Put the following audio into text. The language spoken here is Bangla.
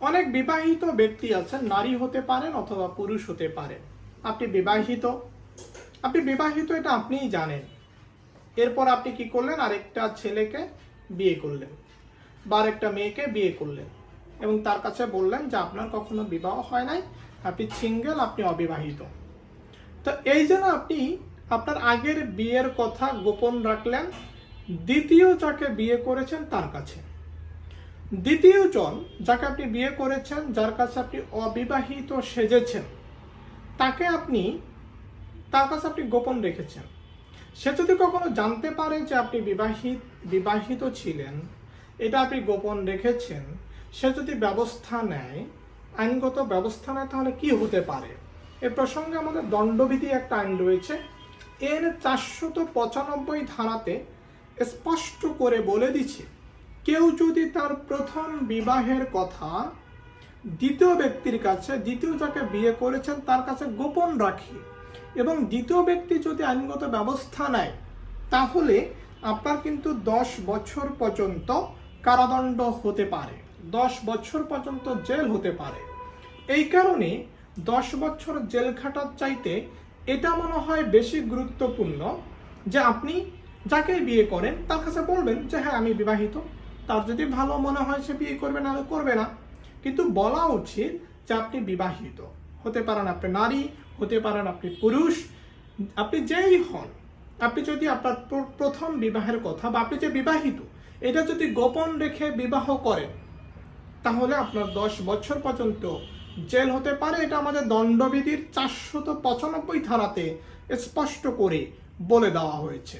অনেক বিবাহিত ব্যক্তি আছেন, নারী হতে পারেন অথবা পুরুষ হতে পারেন। আপনি বিবাহিত আপনি বিবাহিত এটা আপনিই জানেন। এরপর আপনি কি করলেন? আরেকটা ছেলেকে বিয়ে করলেন বা আরেকটা মেয়েকে বিয়ে করলেন এবং তার কাছে বললেন যে, আপনার কখনো বিবাহ হয় নাই, আপনি সিঙ্গেল, আপনি অবিবাহিত। তো এই জন্য আপনি আপনার আগের বিয়ের কথা গোপন রাখলেন, দ্বিতীয় যাকে বিয়ে করেছেন তার কাছে। দ্বিতীয় জন যাকে আপনি বিয়ে করেছেন, যার কাছে আপনি অবিবাহিত সেজেছেন, তাকে আপনি, তার কাছে আপনি গোপন রেখেছেন। সে যদি কখনো জানতে পারে যে আপনি বিবাহিত বিবাহিত ছিলেন, এটা আপনি গোপন রেখেছেন, সে যদি ব্যবস্থা নেয়, আইনগত ব্যবস্থা নেয়, তাহলে কি হতে পারে? এ প্রসঙ্গে আমাদের দণ্ডবিধি একটা আইন রয়েছে। এর চারশত পঁচানব্বই ধারাতে স্পষ্ট করে বলে দিচ্ছে কেউ যদি তার প্রথম বিবাহের কথা দ্বিতীয় ব্যক্তির কাছে, দ্বিতীয় যাকে বিয়ে করেছেন, তার কাছে গোপন রাখে এবং দ্বিতীয় ব্যক্তি যদি আইনগত ব্যবস্থা নেয়, তাহলে আপনার কিন্তু দশ বছর পর্যন্ত কারাদণ্ড হতে পারে। দশ বছর পর্যন্ত জেল হতে পারে। এই কারণে দশ বছর জেল খাটার চাইতে এটা মনে হয় বেশি গুরুত্বপূর্ণ যে আপনি যাকে বিয়ে করেন, তার কাছে বলবেন যে হ্যাঁ আমি বিবাহিত। তার যদি ভালো মনে হয় সে বিয়ে করবে না করবে না। কিন্তু বলা উচিত যে আপনি বিবাহিত। হতে পারেন আপনি নারী, হতে পারেন আপনি পুরুষ, আপনি যেই হন। আপনি যদি আপনার প্রথম বিবাহের কথা বা আপনি যে বিবাহিত, এটা যদি গোপন রেখে বিবাহ করেন, তাহলে আপনার দশ বছর পর্যন্ত জেল হতে পারে। এটা আমাদের দণ্ডবিধির চারশত পঁচানব্বই ধারাতে স্পষ্ট করে বলে দেওয়া হয়েছে।